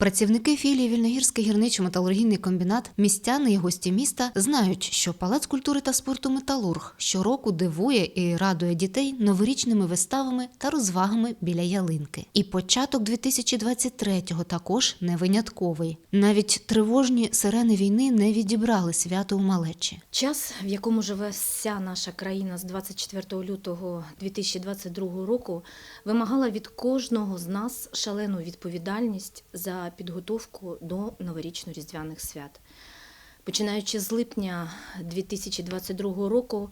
Працівники філії Вільногірський гірничо-металургійний комбінат, містяни і гості міста знають, що Палац культури та спорту Металург щороку дивує і радує дітей новорічними виставами та розвагами біля ялинки. І початок 2023-го також не винятковий. Навіть тривожні сирени війни не відібрали свято у малечі. Час, в якому живе вся наша країна з 24 лютого 2022 року, вимагала від кожного з нас шалену відповідальність за підготовку до новорічно-різдвяних свят. Починаючи з липня 2022 року,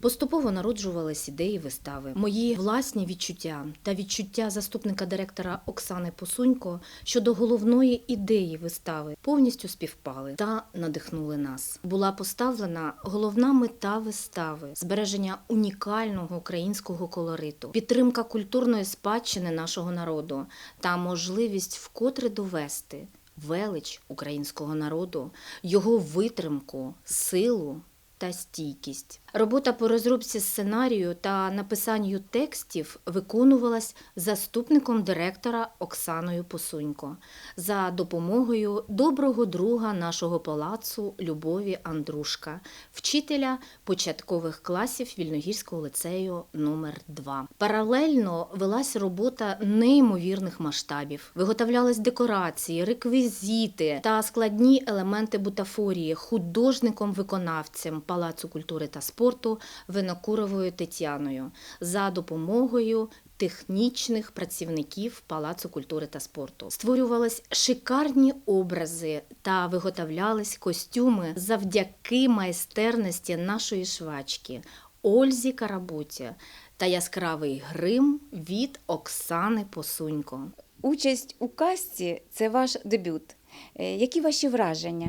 поступово народжувались ідеї вистави. Мої власні відчуття та відчуття заступника директора Оксани Посунько щодо головної ідеї вистави повністю співпали та надихнули нас. Була поставлена головна мета вистави збереження унікального українського колориту, підтримка культурної спадщини нашого народу та можливість вкотре довести велич українського народу, його витримку, силу та стійкість. Робота по розробці сценарію та написанню текстів виконувалась заступником директора Оксаною Посунько за допомогою доброго друга нашого палацу Любові Андрушка, вчителя початкових класів Вільногірського лицею номер 2 Паралельно велась робота неймовірних масштабів. Виготовлялись декорації, реквізити та складні елементи бутафорії художником-виконавцем Палацу культури та спорту Винокуровою Тетяною за допомогою технічних працівників Палацу культури та спорту. Створювались шикарні образи та виготовлялись костюми завдяки майстерності нашої швачки Ользі Карабуті та яскравий грим від Оксани Посунько. Участь у касті це ваш дебют. Е, Які ваші враження?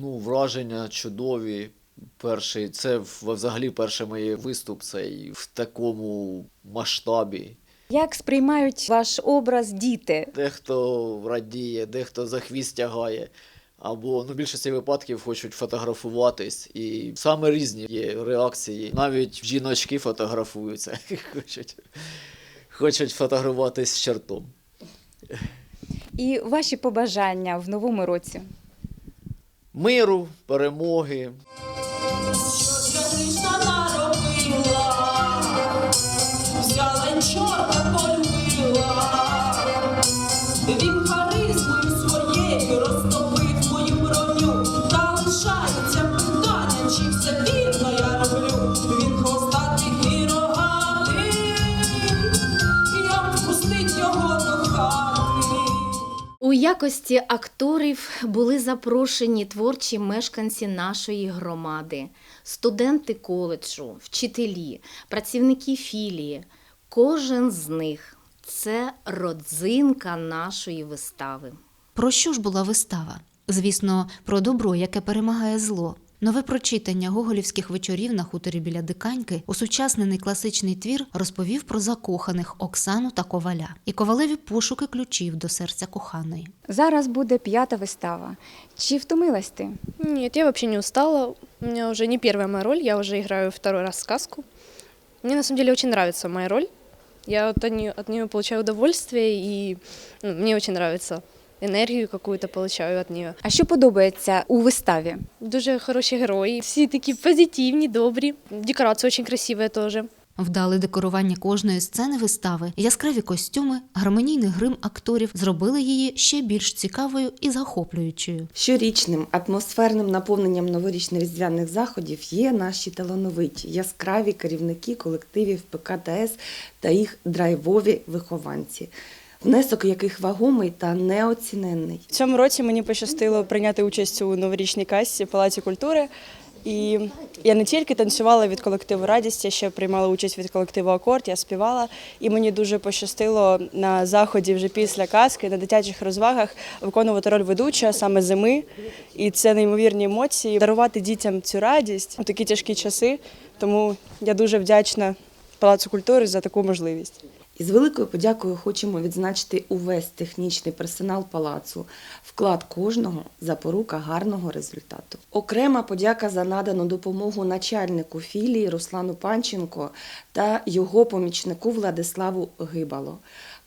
Ну, враження чудові. Перший, це взагалі перший моє виступ цей в такому масштабі. Як сприймають ваш образ діти? Дехто радіє, дехто за хвіст тягає. Або ну, в більшості випадків хочуть фотографуватись, і саме різні є реакції. Навіть жіночки фотографуються, хочуть, хочуть фотографуватись з чертом. І ваші побажання в новому році? Миру, перемоги, чи все я роблю, він хвостатий і рогатий, як впустить його до хати. У якості акторів були запрошені творчі мешканці нашої громади, студенти коледжу, вчителі, працівники філії. Кожен з них це родзинка нашої вистави. Про що ж була вистава? Звісно, про добро, яке перемагає зло. Нове прочитання гоголівських вечорів на хуторі біля диканьки, осучаснений класичний твір, розповів про закоханих Оксану та Коваля і ковалеві пошуки ключів до серця коханої. Зараз буде п'ята вистава. Чи втомилась ти? Нет, я вообще не устала. У меня уже не первая моя роль, я уже играю второй раз сказку. Мне на самом деле очень нравится моя роль. Я вот от нее, от нее получаю удовольствие, и ну, мне очень нравится. Енергію какую-то получаю від нее. А що подобається у виставі? Дуже хороші герої, всі такі позитивні, добрі. Декорація дуже красива теж. Вдале декорування кожної сцени вистави, яскраві костюми, гармонійний грим акторів зробили її ще більш цікавою і захоплюючою. Щорічним атмосферним наповненням новорічно-різдвяних заходів є наші талановиті, яскраві керівники колективів ПКТС та їх драйвові вихованці, внесок яких вагомий та неоціненний. В цьому році мені пощастило прийняти участь у новорічній касті Палаці культури. І я не тільки танцювала від колективу Радість, я ще приймала участь від колективу Акорд, я співала. І мені дуже пощастило на заході вже після казки, на дитячих розвагах виконувати роль ведуча саме зими. І це неймовірні емоції. Дарувати дітям цю радість у такі тяжкі часи. Тому я дуже вдячна Палацу культури за таку можливість. І з великою подякою хочемо відзначити увесь технічний персонал палацу, вклад кожного запорука гарного результату. Окрема подяка за надану допомогу начальнику філії Руслану Панченко та його помічнику Владиславу Гибало.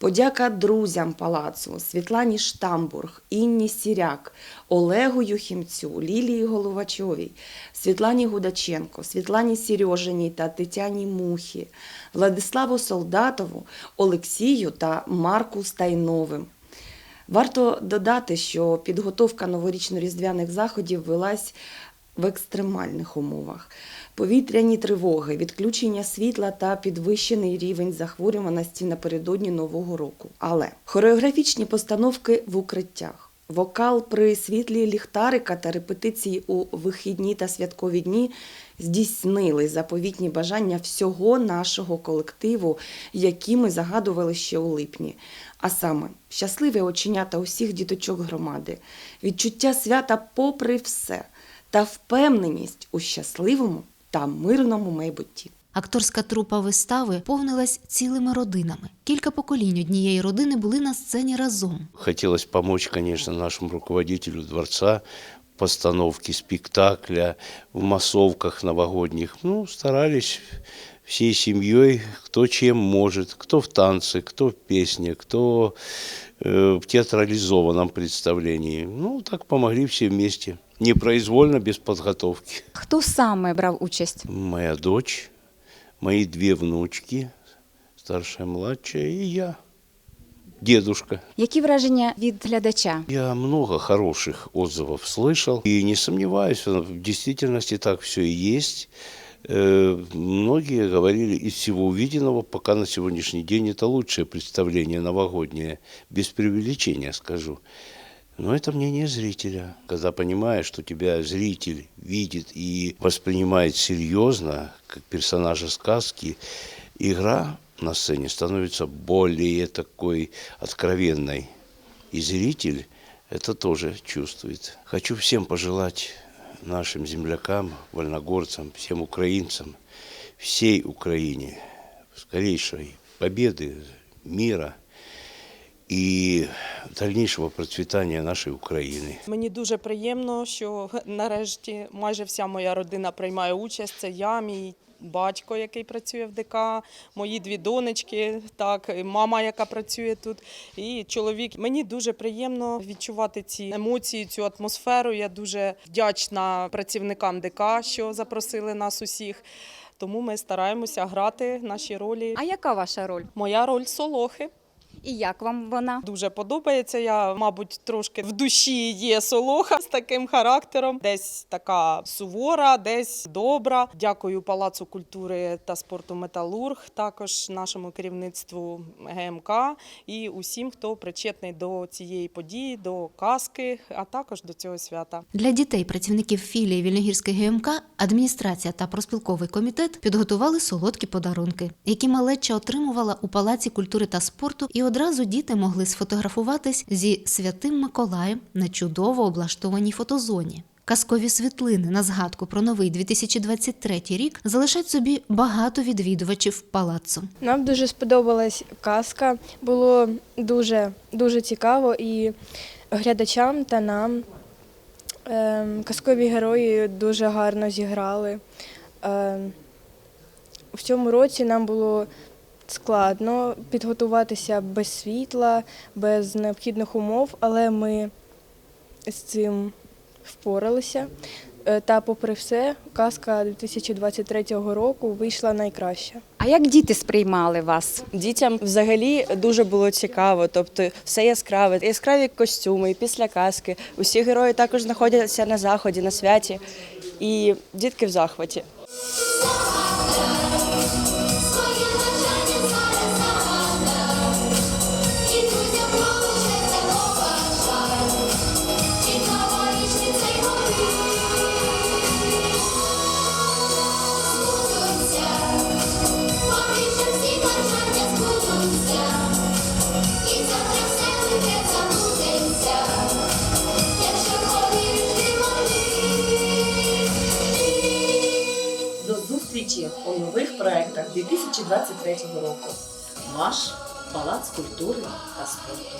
Подяка друзям палацу Світлані Штамбург, Інні Сіряк, Олегу Юхімцю, Лілії Головачовій, Світлані Гудаченко, Світлані Сережиній та Тетяні Мухі, Владиславу Солдатову, Олексію та Марку Стайновим. Варто додати, що підготовка новорічно-різдвяних заходів велась в екстремальних умовах. Повітряні тривоги, відключення світла та підвищений рівень захворюваності напередодні Нового року. Але хореографічні постановки в укриттях, вокал при світлі ліхтарика та репетиції у вихідні та святкові дні здійснили заповітні бажання всього нашого колективу, які ми загадували ще у липні. А саме щасливі оченята усіх діточок громади, відчуття свята попри все та впевненість у щасливому та мирному майбутті. Акторська трупа вистави повнилась цілими родинами. Кілька поколінь однієї родини були на сцені разом. Хотелось помочь, конечно, нашему руководителю дворца в постановке спектакля, в массовках новогодних. Ну, старались всей семьей, кто чем может, кто в танце, кто в песне, кто э, в театрализованном представлении. Ну, так помогли все вместе. Непроизвольно, без подготовки. Хто саме брав участь? Моя дочь, мои две внучки, старшая, младшая, и я, дедушка. Які враження від глядача? Я много хороших отзывов слышал и не сомневаюсь, в действительности так все и есть. Э, Многие говорили из всего увиденного, пока на сегодняшний день это лучшее представление новогоднее, без преувеличения скажу. Но это мнение зрителя. Когда понимаешь, что тебя зритель видит и воспринимает серьезно, как персонажа сказки, игра на сцене становится более такой откровенной. И зритель это тоже чувствует. Хочу всем пожелать нашим землякам, вольногорцам, всем украинцам, всей Украине скорейшей победы, мира и дальнейшего процветания нашей Украины. Мені дуже приємно, що нарешті майже вся моя родина приймає участь. Це я, мій батько, який працює в ДК, мої дві донечки, так, мама, яка працює тут, і чоловік. Мені дуже приємно відчувати ці емоції, цю атмосферу. Я дуже вдячна працівникам ДК, що запросили нас усіх. Тому ми стараємося грати наші ролі. А яка ваша роль? Моя роль солохи. І як вам вона? Дуже подобається. Я, мабуть, трошки в душі є солоха з таким характером. Десь така сувора, десь добра. Дякую Палацу культури та спорту Металург, також нашому керівництву ГМК і усім, хто причетний до цієї події, до казки, а також до цього свята. Для дітей працівників філії Вільногірської ГМК адміністрація та проспілковий комітет підготували солодкі подарунки, які малеча отримувала у Палаці культури та спорту, і одразу діти могли сфотографуватись зі святим Миколаєм на чудово облаштованій фотозоні. Казкові світлини на згадку про новий 2023 рік залишать собі багато відвідувачів палацу. Нам дуже сподобалась казка. Було дуже дуже цікаво і глядачам та нам. Ем, казкові герої дуже гарно зіграли. Ем, в цьому році нам було складно підготуватися без світла, без необхідних умов, але ми з цим впоралися. Е, Та, попри все, казка 2023 року вийшла найкраща. А як діти сприймали вас? Дітям взагалі дуже було цікаво, тобто все яскраве, яскраві костюми, і після казки. Усі герої також знаходяться на заході, на святі, і дітки в захваті. проєктах 2023 року. Ваш палац культури та спорту.